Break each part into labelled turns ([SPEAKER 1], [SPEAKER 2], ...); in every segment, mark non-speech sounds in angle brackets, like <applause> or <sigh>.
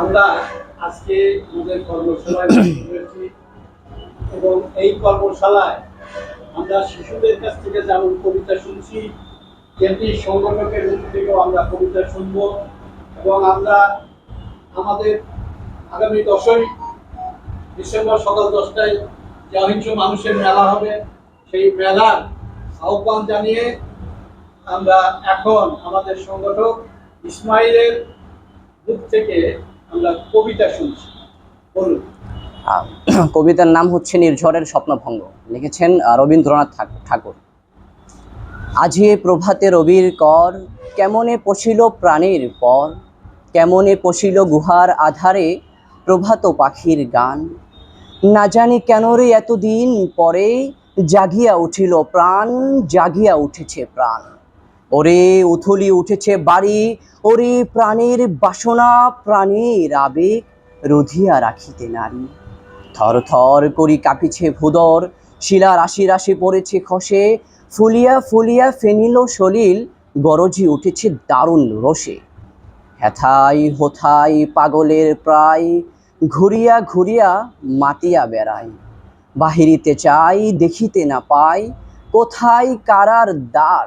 [SPEAKER 1] আমরা আজকে আমাদের কর্মশালায় হয়েছি এবং এই কর্মশালায় আমরা শিশুদের কাছ থেকে যেমন কবিতা শুনছি, তেমনি সংগঠকের মুখ থেকেও আমরা কবিতা শুনব এবং আমরা আমাদের আগামী দশই ডিসেম্বর সকাল দশটায় যে অহিংস মানুষের মেলা হবে, সেই মেলার আহ্বান জানিয়ে আমরা এখন আমাদের সংগঠক ইসমাইলের মুখ থেকে <clears throat>
[SPEAKER 2] কবিতার নাম হচ্ছে নির্ঝরের স্বপ্নভঙ্গ। লিখেছেন রবীন্দ্রনাথ ঠাক- ঠাকুর। আজি এ প্রভাতে রবির কর, কেমনে পশিল প্রাণীর পর? কেমনে পশিল গুহার আধারে প্রভাত পাখির গান? না জানি কেন রে এতদিন পরে জাগিয়া উঠিল প্রাণ, জাগিয়া উঠেছে প্রাণ। ওরে উথলি উঠেছে বাড়ি, ওরে প্রাণের বাসনা, প্রাণের আবেগ রুধিয়া রাখিতে নারী। থর থর করি কাঁপিছে ভুদর শিলা রাশি রাশি পড়েছে খসে, ফুলিয়া ফুলিয়া ফেনিল সলিল, গরজি উঠেছে দারুণ রসে। হেথাই হোথাই পাগলের প্রায়, ঘুরিয়া ঘুরিয়া মাতিয়া বেড়াই। বাহিরিতে চাই, দেখিতে না পাই, কোথায় কারার দ্বার?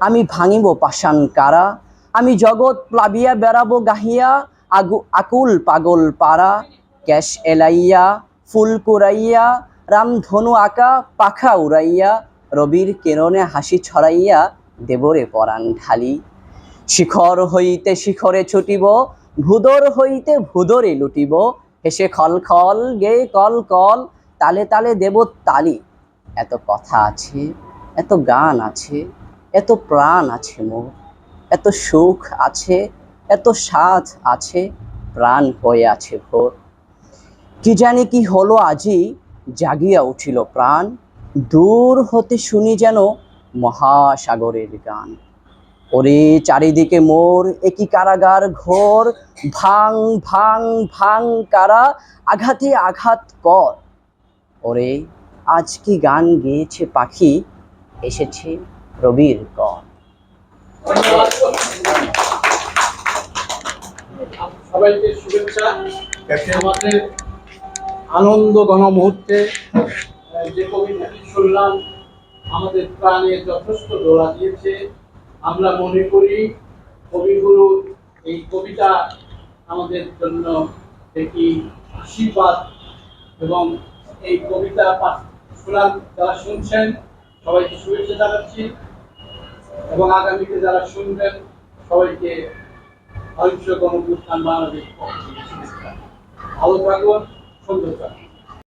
[SPEAKER 2] আমি ভাঙিব পাষাণ কারা? আমি জগৎ প্লাবিয়া বেড়াবো গাহিয়া, আগু আকুল পাগল পাড়া। ক্যাশ এলাইয়া, ফুল কুড়াইয়া রামধনু আঁকা, পাখা উড়াইয়া, রবির কেরণে হাসি ছড়াইয়া দেবরে পরাণ ঢালি। শিখর হইতে শিখরে ছুটিব, ভুদর হইতে ভুদরে লুটিব। হেসে খল খল গে কল কল, তালে তালে দেব তালি। এত কথা আছে, এত গান আছে। এত প্রাণ আছে মোর, এত সুখ আছে, এত স্বাদ আছে, প্রাণ হয়ে আছে ভোর। কি জানি কি হলো আজি, জাগিয়া উঠিল প্রাণ, দূর হতে শুনি যেন মহাসাগরের গান। ওরে চারিদিকে মোর একই কারাগার ঘোর, ভাং ভাং ভাং কারা, আঘাতে আঘাত কর। ওরে, আজ কি গান গেয়েছে পাখি, এসেছে? রবির কর।
[SPEAKER 1] সবাইকে শুভেচ্ছা। আমাদের আনন্দ ঘন মুহূর্তে যে কবিতাটি শুনলাম, আমাদের প্রাণে যথেষ্ট দোলা দিয়েছে। আমরা মনে করি কবিগুরু এই কবিতা আমাদের জন্য একটি আশীর্বাদ এবং এই কবিতা শোনার যারা শুনছেন, সবাইকে শুভেচ্ছা জানাচ্ছি। এবং আগামীতে যারা শুনবেন সবাইকে পক্ষ থেকে শুভেচ্ছা। ভালো থাকুন সুন্দর থাকুন